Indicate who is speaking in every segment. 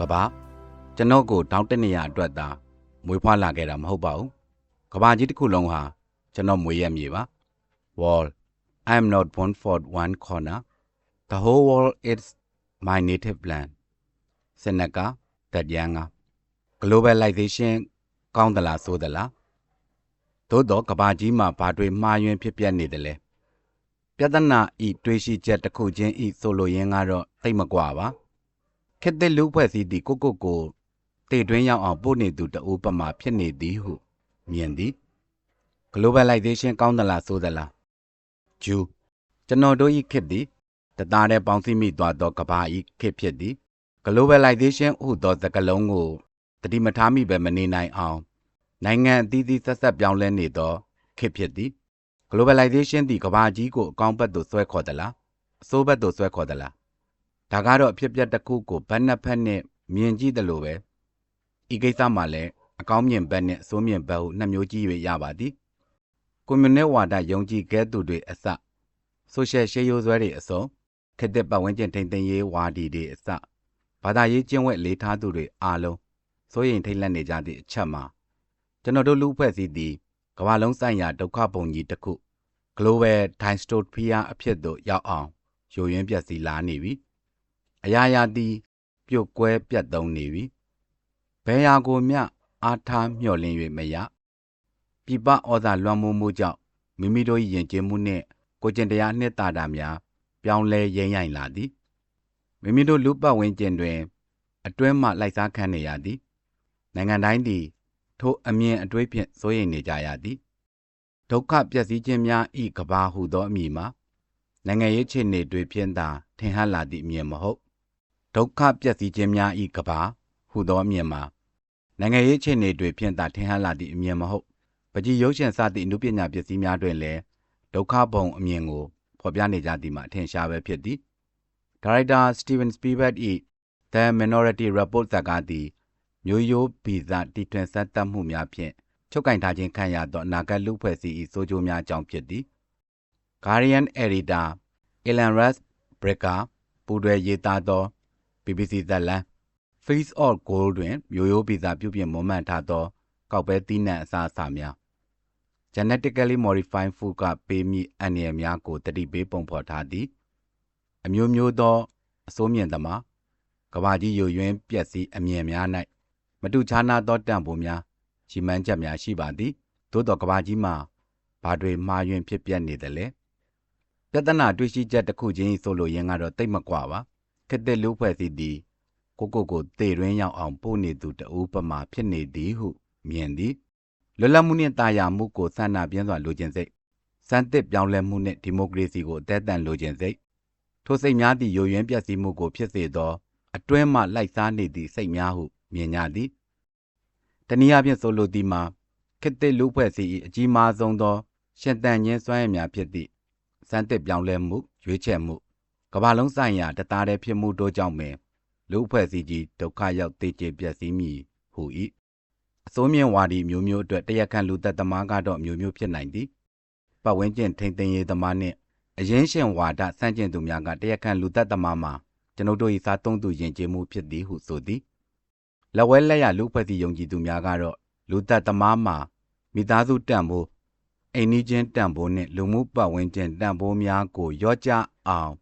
Speaker 1: ကဘာကျွန်တော်ကိုတောင်းတနေရအတွက်သာမွေးဖွားလာခဲ့တာမဟုတ်ပါဘူးကဘာကြီးတစ်ခုလုံးဟာကျွန်တော်မွေးရမြေပါ wall i am not born for one corner the whole world is my native land စနကတက်ရန်က globalization ကောင်းသလားဆိုသလားသို့တော့ကဘာကြီးမှာဘာတွေမှားယွင်းဖြစ်ပျက်နေတယ်လဲပြဿနာဤတွေးရှိချက်တစ်ခုချင်းဤဆိုလိုရင်းကတော့သိမကွာပါ ခေတ်သစ်လူဖွဲ့စည်းသည့်ကိုကိုကိုတေတွင်းရောက်အောင်ပို့နေသူတအိုးပမာဖြစ်နေသည်ဟုမြင်သည် globalization ကောင်းသလားဆိုသလားဂျူကျွန်တော်တို့ဤခေတ်သည်တသားတည်းပေါင်းစည်းမိသွားသောကဘာဤခေတ်ဖြစ်သည် globalization ဟုသောစကားလုံးကိုတတိမထားမိပဲမနေနိုင်အောင် နိုင်ငံအသီးသီးဆက်ဆက်ပြောင်းလဲနေသောခေတ်ဖြစ်သည် globalization သည်ကဘာကြီးကိုအကောင်းဘက်သို့ဆွဲခေါ်သလားအဆိုးဘက်သို့ဆွဲခေါ်သလား ဒါကတော့အဖြစ်ပြက်တစ်ခုကိုဘက်နှစ်ဖက်နဲ့မြင်ကြည့်တယ်လို့ပဲဤကိစ္စမှာလည်းအကောင်းမြင်ဘက်နဲ့အဆိုးမြင်ဘက်ဟုနှစ်မျိုးကြည့်၍ရပါသည်ကွန်မြူနစ်ဝါဒယုံကြည်ခဲ့သူတွေအစဆိုရှယ်ရှေးရိုးဆွဲတွေအစုံခေတ်သစ်ပတ်ဝန်းကျင်ထိန်းသိမ်းရေးဝါဒီတွေအစဘာသာရေးကျင့်ဝတ်လေးထားသူတွေအားလုံးစိုးရိမ်ထိတ်လန့်နေကြသည့်အချက်မှာကျွန်တော်တို့လူအဖွဲ့အစည်းသည်ကမ္ဘာလုံးဆိုင်ရာဒုက္ခပုံကြီးတစ်ခု global dystopia အဖြစ်သို့ရောက်အောင်ယိုယွင်းပျက်စီးလာနေပြီ အရာရာသည် ပြုတ်ကွဲပြတ်သုံးနေပြီဘယ်ရာကိုမျှအားထားမျှော်လင့်၍မရပြပဩဇာလွှမ်းမိုးမှုကြောင့်မိမိတို့၏ယဉ်ကျေးမှုနှင့်ကိုကျင့်တရားနှစ်သာတာများ ပြောင်းလဲရိမ့်ရိုင်လာသည်မိမိတို့လူပတ်ဝန်းကျင်တွင် အတွင်းမှလိုက်စားခံနေရသည် နိုင်ငံတိုင်းသည် ထိုအမြင်အတွေးဖြင့်စိုးရိမ်နေကြရသည်ဒုက္ခပျက်စီးခြင်းများဤကဘာဟုသောအမည်မှာနိုင်ငံရေးခြေနေတွေဖြင့်သာထင်ဟပ်လာသည့်အမြင်မဟုတ် ဒုက္ခပျက်စီးခြင်းများဤကဘာဟုသောအမြင်မှာနိုင်ငံရေးခြေနေတွေဖြင့်သာထင်ဟပ်လာသည့်အမြင်မဟုတ်ပကြီးရုပ်ရှင်စသည့်အမှုပညာပစ္စည်းများတွင်လည်းဒုက္ခဘုံအမြင်ကိုဖော်ပြနေကြသည်မှာအထင်ရှားပဲဖြစ်သည်ဒါရိုက်တာစတီဗန်စပီဘတ်၏ The Minority Report ဇာတ်ကားသည်မျိုးရိုးဗီဇတီထွင်ဆက်သက်မှုများဖြင့်ချုပ်ကင်ထားခြင်းခံရသောအနာဂတ်လူဖွဲ့စည်း၏စိုးကျိုးများအကြောင်းဖြစ်သည် Guardian Editor Alan Russ Brecker ပူးတွဲရေးသားသော BBC ဇာတ်လမ်း Face of Gold တွင်မျိုးရိုးဗီဇပြုပြင်မွမ်းမံထားသော ကောက်ပဲသီးနှံအစားအစာများ genetically modified food က ပေးမိအန္တရာယ်များကိုတတိပေးပုံဖော်ထားသည် အမျိုးမျိုးသောအစိုးမြင်သမားကဘာကြီးယိုယွင်းပျက်စီးအမြင်များ၌မတူခြားနာသောတန်ဖိုးများကြီးမှန်းချက်များရှိပါသည် သို့သောကဘာကြီးမှာဘာတွေမှားယွင်းဖြစ်ပျက်နေသလဲပြဿနာတွေ့ရှိချက်တစ်ခုချင်းဆိုလိုရင်းကတော့တိတ်မကွာပါ ခက်တဲ့လူဖွဲ့စီသည်ကိုကိုကိုတေရင်းရောက်အောင်ပို့နေသူတအူးပမာဖြစ်နေသည်ဟုမြင်သည်လွတ်လပ်မှုနှင့်တာယာမှုကိုဆန္ဒပြင်းစွာလိုချင်စိတ်စံတစ်ပြောင်းလဲမှုနှင့်ဒီမိုကရေစီကိုအသက်တန်လိုချင်စိတ်ထိုစိတ်များသည့်ယိုယွင်းပျက်စီးမှုကိုဖြစ်စေသောအတွင်းမှလိုက်စားနေသည့်စိတ်များဟုမြင်ကြသည်တနည်းအားဖြင့်ဆိုလိုသည်မှာခေတ်သစ်လူဖွဲ့စည်း၏အကြီးမားဆုံးသောရှင်တန်ခြင်းစွမ်းရည်များဖြစ်သည့်စံတစ်ပြောင်းလဲမှုရွေးချယ်မှု ကမ္ဘာလုံးဆိုင်ရာတသားတည်းဖြစ်မှုတို့ကြောင့်ပင်လူအဖွဲ့အစည်းကြီးဒုက္ခရောက်တေကျေပျက်စီးမည်ဟု၏အစိုးမြင့်ဝါဒီမျိုးမျိုးအတွက်တရက်ခန့်လူသက်သမားကတော့မျိုးမျိုးဖြစ်နိုင်သည်ပတ်ဝန်းကျင်ထိန်သိမ်းရေးသမားနှင့်အရင်ရှင်ဝါဒစန့်ကျင်သူများကတရက်ခန့်လူသက်သမားမှာကျွန်ုပ်တို့၏စားသုံးသူယဉ်ကျေးမှုဖြစ်သည်ဟုဆိုသည်လက်ဝဲလက်ရလူဖွဲ့စည်းယုံကြည်သူများကတော့လူသက်သမားမှာမိသားစုတန်ဖိုးအိမ်နီးချင်းတန်ဖိုးနှင့်လူမှုပတ်ဝန်းကျင်တန်ဖိုးများကိုရော့ကျအောင်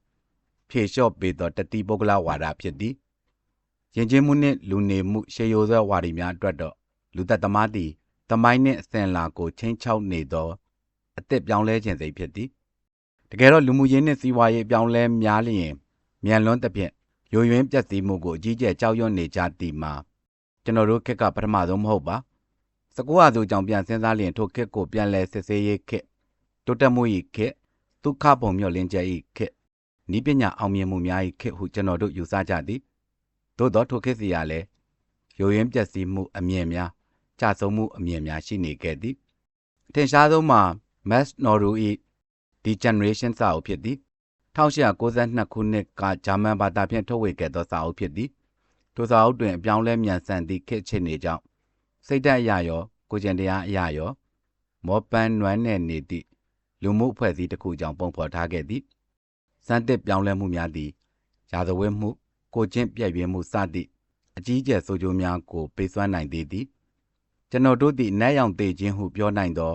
Speaker 1: ဖြေလျှော့ပေးသောတတိပုဂ္ဂလဝါဒဖြစ်သည်ယဉ်ကျေးမှုနှင့် လူနေမှု ရှေးရိုးစွဲဝါဒီများအတွက်တော့ လူသက်သမားသည် သမိုင်းနှင့် အစဉ်လာကိုချင်းချောက်နေသော အသက်ပြောင်းလဲခြင်းစိတ်ဖြစ်သည်တကယ်တော့ လူမှုရေးနှင့် စီးပွားရေးပြောင်းလဲများလျင် မြန်လွန်းသဖြင့် ယိုယွင်းပျက်စီးမှုကို အကြီးကျယ် ကြောက်ရွံ့နေကြသည်မှာ ကျွန်တော်တို့ခက်က ပထမဆုံးမဟုတ်ပါစကူဟာဆိုကြောင့်ပြန်စဉ်းစားလျင် ထိုခက်ကို ပြန်လဲစစ်ဆေးရေးခက်တိုးတက်မှု၏ခက်ဒုက္ခပုံမျောလင်းချက်၏ခက် ဤပညာအောင်မြင်မှုများ၏ခက်ဟုကျွန်တော်တို့ယူဆကြသည်သို့သောထိုခက်စီရလဲယိုယွင်းပျက်စီးမှုအမြင်များကြဆုံးမှုအမြင်များရှိနေခဲ့သည်ထင်ရှားဆုံးမှာ Max Noru ၏ The Generation စာအုပ်ဖြစ်သည်1892ခုနှစ်ကဂျာမန်ဘာသာဖြင့်ထုတ်ဝေခဲ့သောစာအုပ်ဖြစ်သည်ထိုစာအုပ်တွင်အပြောင်းလဲမြန်ဆန်သည့်ခေတ်အခြေအနေကြောင့်စိတ်ဓာတ်အရာရောကိုကျင်တရားအရာရောမောပန်းနွမ်းနယ်နေသည့်လူမှုအဖွဲ့အစည်းတစ်ခုကြောင့်ပုံဖော်ထားခဲ့သည် စံတစ်ပြောင်းလဲမှုများသည် ရာဇဝတ်မှု ကိုကျင့်ပြည့်ပြင်းမှု စသည့် အကြီးကျယ် ဆိုးကျိုးများကို ပေးစွမ်းနိုင်သေးသည် ကျွန်တော်တို့သည် နတ်ရောင်သေးခြင်းဟု ပြောနိုင်သော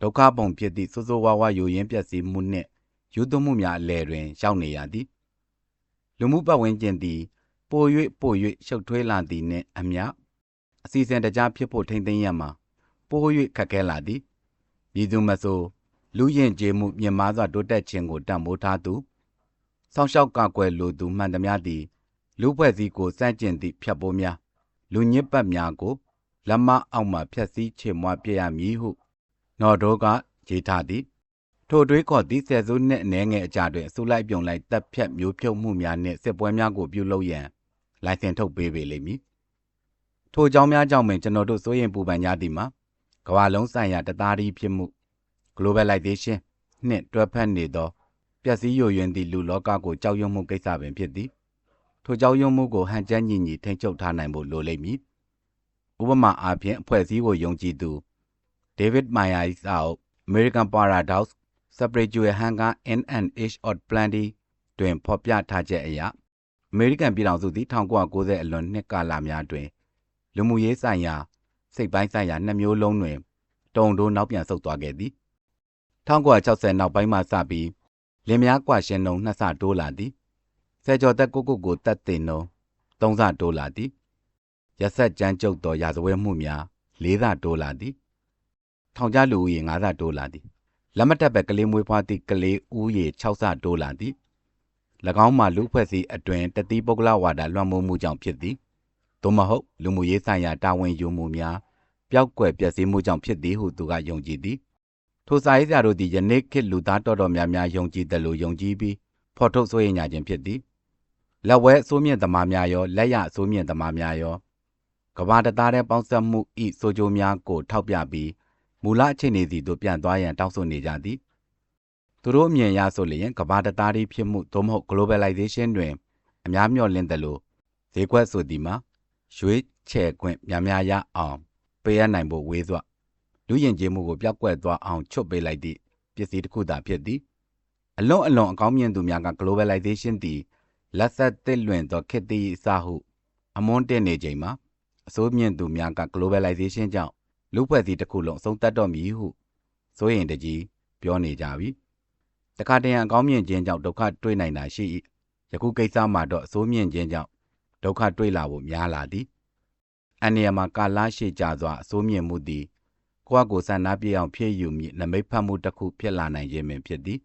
Speaker 1: ဒုက္ခပုံဖြစ်သည့် ဆိုးဆိုးဝါးဝါယိုယင်းပျက်စီးမှုနှင့်ယူသွမှုများအလယ်တွင် ရောက်နေရသည် လူမှုပတ်ဝန်းကျင်သည် ပို၍ပို၍ရှုပ်ထွေးလာသည်နှင့်အမျှ အစီအစဉ်တကြားဖြစ်ဖို့ ထိမ့်သိမ်းရမှာ ပို၍ခက်ခဲလာသည်ပြည်သူမဆို လူရင်ကျေးမှု မြင့်မားစွာ တိုးတက်ခြင်းကိုတံ့မိုးထားသူ ဆောင်းလျှောက်ကာကွယ်လိုသူမှန်သမျှသည် လူဖွဲ့စည်းကိုစန့်ကျင်သည့်ဖြတ်ပိုးများ လူညစ်ပတ်များကို လက်မအောက်မှဖြတ်စည်းချေမွားပြရမည်ဟု နော်တို့ကရေးထားသည် ထိုတွေးခေါ်သည့်ဆယ်စုနှစ်အနည်းငယ်အကြာတွင် အစုလိုက်ပြုံလိုက်တပ်ဖြတ်မျိုးဖြုတ်မှုများနှင့် စစ်ပွဲများကို ပြုလုပ်ရန် လိုင်စင်ထုတ်ပေးပေလိမ့်မည် ထိုအကြောင်းများကြောင့်ပင် ကျွန်တော်တို့ စိုးရင်ပူပန်ကြသည်မှာ ကမ္ဘာလုံးဆိုင်ရာ တသားတည်းဖြစ်မှု globalization နှင့် တွဲဖက်နေသော ပျက်စီးယိုယွင်းသည့်လူလောကကို ကြောက်ရွံ့မှုကိစ္စပင်ဖြစ်သည်ထိုကြောက်ရွံ့မှုကို ဟန်ချက်ညီညီထိန်းချုပ်ထားနိုင်ဖို့လိုလိမ့်မည်ဥပမာအားဖြင့်အဖွဲ့အစည်းကိုယုံကြည်သူ David Myers အောက် American Paradox Spiritual Hunger in an Age of Plenty တွင်ဖော်ပြထားချက်အရအမေရိကန်ပြည်ထောင်စုသည်1990အလွန်နှစ်ကာလများတွင်လူမှုရေးဆိုင်ရာစိတ်ပိုင်းဆိုင်ရာနှစ်မျိုးလုံးတွင် တုံတိုးနောက်ပြန်ဆုတ်သွားခဲ့သည်1960နောက်ပိုင်းမှစပြီး လင်များကွာရှင်နှုံနှစ်ဆတိုးလာသည်ဆယ်ကျော်သက်ကိုကိုကိုတက်တင်နှုံသုံးဆတိုးလာသည်ရက်ဆက်ကြမ်းကြုတ်သောရာဇဝဲမှုများလေးဆတိုးလာသည်ထောင်ကျလူဦးရေ9ဆတိုးလာသည်လက်မတက်ပဲကလေးမွေးဖွားသည့်ကလေးဦးရေ6ဆတိုးလာသည်၎င်းမှာလူဖွဲ့စည်းအတွင်တတိပုဂ္ဂလဝါဒလွှမ်းမိုးမှုကြောင့်ဖြစ်သည်သို့မဟုတ်လူမှုရေးဆိုင်ရာတာဝန်ယူမှုများပျောက်ကွယ်ပျက်စီးမှုကြောင့်ဖြစ်သည်ဟုသူကယုံကြည်သည် ထိုစာရေးဆရာတို့သည်ယနေ့ခေတ်လူသားတော်တော်များများယုံကြည်တယ်လို့ယုံကြည်ပြီးဖော်ထုတ်ဆိုရင်ညာခြင်းဖြစ်သည်လက်ဝဲအစိုးမြင့်သမားများရောလက်ရအစိုးမြင့်သမားများရောကဘာတသားတဲ့ပေါင်းစပ်မှုဤဆိုကြိုးများကိုထောက်ပြပြီးမူလအခြေအနေစီသို့ပြန်သွားရန်တောင်းဆိုနေကြသည်သူတို့အမြင်အရဆိုလျင်ကဘာတသားဤဖြစ်မှုသို့မဟုတ် globalization တွင်အများမျှော်လင့်တယ်လို့ဈေးကွက်ဆိုသည်မှာရွေးချယ်ခွင့်များများရအောင်ပေးရနိုင်ဖို့ဝေးစွာ လူယဉ်ကျေးမှုကိုပျောက်ကွယ်သွားအောင်ချွတ်ပေးလိုက်သည့်ပစ္စည်းတစ်ခုသာဖြစ်သည်အလွန်အလွန်အကောင်းမြင်သူများက globalization သည်လက်ဆက်သစ်လွင်သောခေတ်သည့်အစဟုအမွန်းတင်နေချိန်မှာအစိုးမြင့်သူများက globalization ကြောင့်လူဖွဲ့စည်းတစ်ခုလုံးအဆုံးသတ်တော့မည်ဟုစိုးရင်တကြီးပြောနေကြပြီတခါတရံအကောင်းမြင်ခြင်းကြောင့်ဒုက္ခတွေ့နိုင်တာရှိ၏ယခုကိစ္စမှာတော့အစိုးမြင့်ခြင်းကြောင့်ဒုက္ခတွေ့လာဖို့များလာသည်အန္တရာယ်မှာကာလရှည်ကြာစွာအစိုးမြင့်မှုသည် ကိုယ့်အကိုဆန္ဒပြအောင်ဖြည့်ယူမည်နမိတ်ဖတ်မှုတစ်ခုဖြစ်လာနိုင်ခြင်းပင်ဖြစ်သည်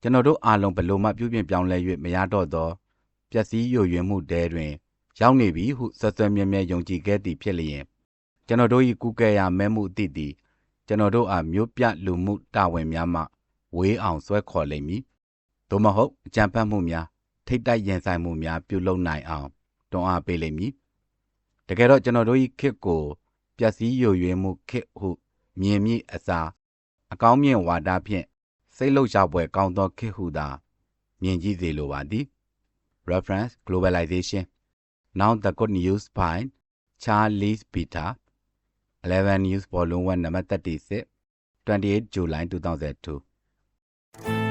Speaker 1: ကျွန်တော်တို့အားလုံးဘလို့မှပြုပြင်ပြောင်းလဲ၍မရတော့သောပျက်စီးယိုယွင်းမှုတဲတွင် ရောက်နေပြီဟုဆွဆွမြဲမြဲယုံကြည်ခဲ့သည်ဖြစ်လျင်ကျွန်တော်တို့၏ကုကဲရာမဲမှုအသည့်သည်ကျွန်တော်တို့အားမျိုးပြလူမှုတာဝန်များမှဝေးအောင်ဆွဲခေါ်လိမ့်မည်သို့မဟုတ်အကြံဖတ်မှုများထိတ်တိုက်ရင်ဆိုင်မှုများပြုလုပ်နိုင်အောင်တွန်းအားပေးလိမ့်မည်တကယ်တော့ကျွန်တော်တို့၏ခစ်ကို ပျက်စီးယိုယွင်းမှုခစ်ဟုမြင်မိအစားအကောင်းမြင်ဝါဒဖြင့်စိတ်လှုပ်ရှားပွဲကောင်းသောခစ်ဟုသာမြင်ကြည့်စေလိုပါသည် reference globalization now the good news by Charles Peter 11 news volume 1 number 36 28 July 2002